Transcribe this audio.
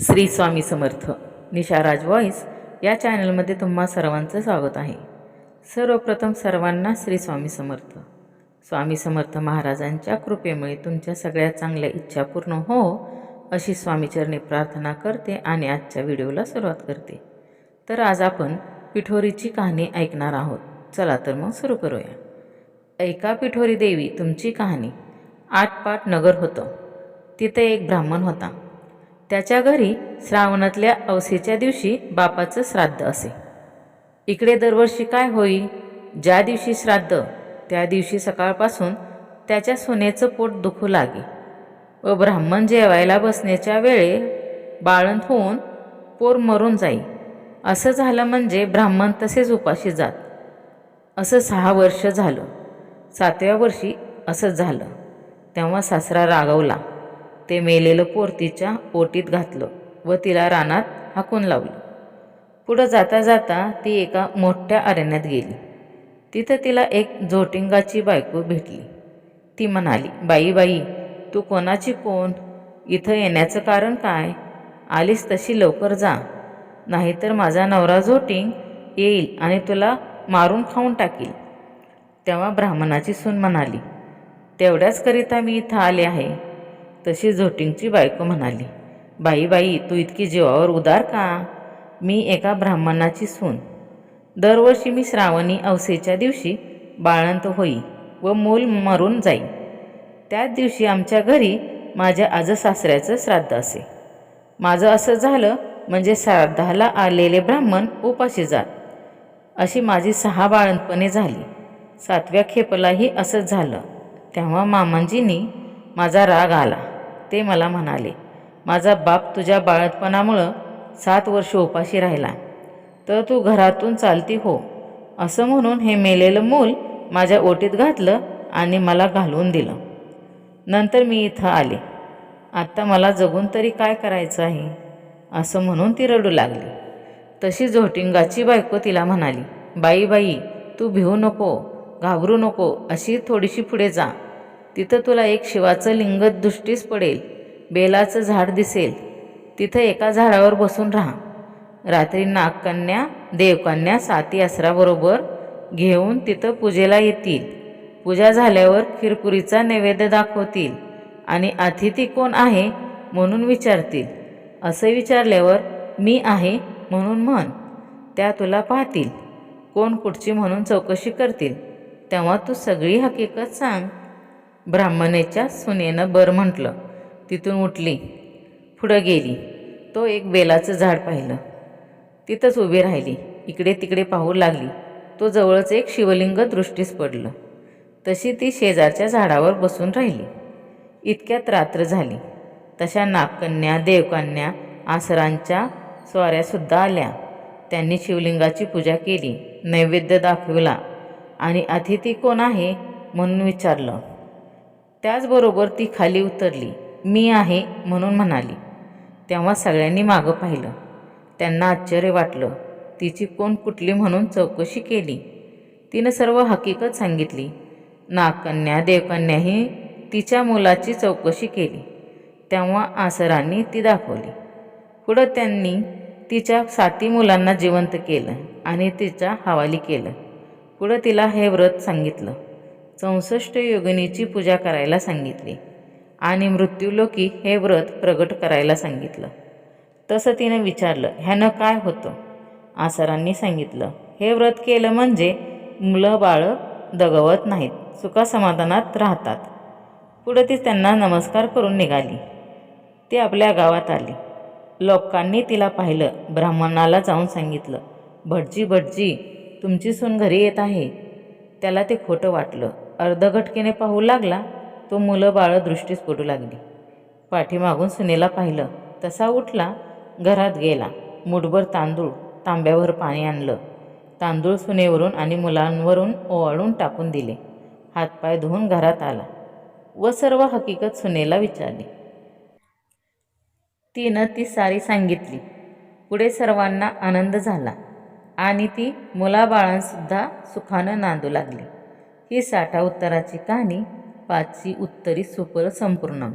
श्री स्वामी समर्थ निशा राज voice या चॅनलमध्ये तुम्हा सर्वांचं स्वागत आहे. सर्वप्रथम सर्वांना श्री स्वामी समर्थ. स्वामी समर्थ महाराजांच्या कृपेमुळे तुमच्या सगळ्या चांगल्या इच्छा पूर्ण हो अशी स्वामीचरणी प्रार्थना करते आणि आजच्या व्हिडिओला सुरुवात करते. तर आज आपण पिठोरीची कहाणी ऐकणार आहोत. चला तर मग सुरू करूया. ऐका पिठोरी देवी तुमची कहाणी. आठपाट नगर होतं. तिथे एक ब्राह्मण होता. त्याच्या घरी श्रावणातल्या अवसेच्या दिवशी बापाचं श्राद्ध असे. इकडे दरवर्षी काय होई? ज्या दिवशी श्राद्ध त्या दिवशी सकाळपासून त्याच्या सोन्याचं पोट दुखू लागे. व ब्राह्मण जेवायला बसण्याच्या वेळे बाळंत होऊन पोर मरून जाई. असं झालं म्हणजे ब्राह्मण तसेच उपाशी जात. असं सहा वर्ष झालं. सातव्या वर्षी असंच झालं. तेव्हा सासरा रागवला. ते मेलेलं पोर तिच्या ओटीत घातलं व तिला रानात हाकून लावलं. पुढं जाता जाता ती एका मोठ्या अरण्यात गेली. तिथं तिला एक झोटिंगाची बायको भेटली. ती म्हणाली बाई बाई तू कोणाची कोण इथं येण्याचं कारण काय? आलीस तशी लवकर जा. नाहीतर माझा नवरा झोटिंग येईल आणि तुला मारून खाऊन टाकील. तेव्हा ब्राह्मणाची सून म्हणाली तेवढ्याचकरिता मी इथं आले आहे. तशी झोटिंगची बायको म्हणाली बाई बाई तू इतकी जीवावर उदार का? मी एका ब्राह्मणाची सून. दरवर्षी मी श्रावणी अवसेच्या दिवशी बाळंत होई व मूल मरून जाई. त्याच दिवशी आमच्या घरी माझ्या आजसासऱ्याचं श्राद्ध असे. माझं असं झालं म्हणजे श्राद्धाला आलेले ब्राह्मण उपाशी जात. अशी माझी सहा बाळंतपणे झाली. सातव्या खेपलाही असंच झालं. तेव्हा मामांजींनी माझा राग आला. ते मला म्हणाले माझा बाप तुझ्या बाळतपणामुळं सात वर्ष उपाशी राहिला. तर तू घरातून चालती हो. असं म्हणून हे मेलेलं मूल माझ्या ओटीत घातलं आणि मला घालवून दिलं. नंतर मी इथं आले. आत्ता मला जगून तरी काय करायचं आहे? असं म्हणून ती रडू लागली. तशी झोटिंगाची बायको तिला म्हणाली बाई बाई तू भिवू नको घाबरू नको अशी थोडीशी पुढे जा. तिथं तुला एक शिवाचं लिंग दृष्टीस पडेल. बेलाचं झाड दिसेल. तिथं एका झाडावर बसून राहा. रात्री नागकन्या देवकन्या साती असराबरोबर घेऊन तिथं पूजेला येतील. पूजा झाल्यावर खिरपुरीचा नैवेद्य दाखवतील आणि अतिथी कोण आहे म्हणून विचारतील. असं विचारल्यावर मी आहे म्हणून म्हण. त्या तुला पाहतील. कोण कुठची म्हणून चौकशी करतील. तेव्हा तू सगळी हकीकत सांग. ब्राह्मणेच्या सुनेनं बर म्हटलं. तिथून उठली पुढं गेली. तो एक बेलाचं झाड पाहिलं. तिथंच उभी राहिली. इकडे तिकडे पाहू लागली. तो जवळच एक शिवलिंग दृष्टीस पडलं. तशी ती शेजारच्या झाडावर बसून राहिली. इतक्यात रात्र झाली. तशा नागकन्या देवकन्या आसरांच्या स्वाऱ्यासुद्धा आल्या. त्यांनी शिवलिंगाची पूजा केली नैवेद्य दाखविला आणि अतिथी कोण आहे म्हणून विचारलं. त्याचबरोबर ती खाली उतरली. मी आहे म्हणून म्हणाली. तेव्हा सगळ्यांनी मागं पाहिलं. त्यांना आश्चर्य वाटलं. तिची कोण कुठली म्हणून चौकशी केली? तिनं सर्व हकीकत सांगितली. नागकन्या देवकन्याही तिच्या मुलाची चौकशी केली. तेव्हा आसरांनी ती दाखवली. पुढं त्यांनी तिच्या साती मुलांना जिवंत केलं आणि तिच्या हवाली केलं. पुढं तिला हे व्रत सांगितलं. चौसष्ट योगिनीची पूजा करायला सांगितली. आणि मृत्यूलोकी हे व्रत प्रगट करायला सांगितलं. तसं तिनं विचारलं ह्यानं काय होतं? आसरांनी सांगितलं हे व्रत केलं म्हणजे मुलं बाळं दगवत नाहीत सुखासमाधानात राहतात. पुढं ती त्यांना नमस्कार करून निघाली. ती आपल्या गावात आली. लोकांनी तिला पाहिलं ब्राह्मणाला जाऊन सांगितलं भटजी भटजी तुमची सून घरी येत आहे. त्याला ते खोटं वाटलं. अर्धघटकेने पाहू लागला तो मुलं बाळं दृष्टीस पडू लागली. पाठीमागून सुनेला पाहिलं तसा उठला घरात गेला. मुठभर तांदूळ तांब्यावर पाणी आणलं. तांदूळ सुनेवरून आणि मुलांवरून ओवाळून टाकून दिले. हातपाय धुवून घरात आला व सर्व हकीकत सुनेला विचारली. तिनं ती सारी सांगितली. पुढे सर्वांना आनंद झाला आणि ती मुलाबाळांसुद्धा सुखानं नांदू लागली. ही साठा उत्तराची कहाणी पाचची उत्तरी सुपर संपूर्ण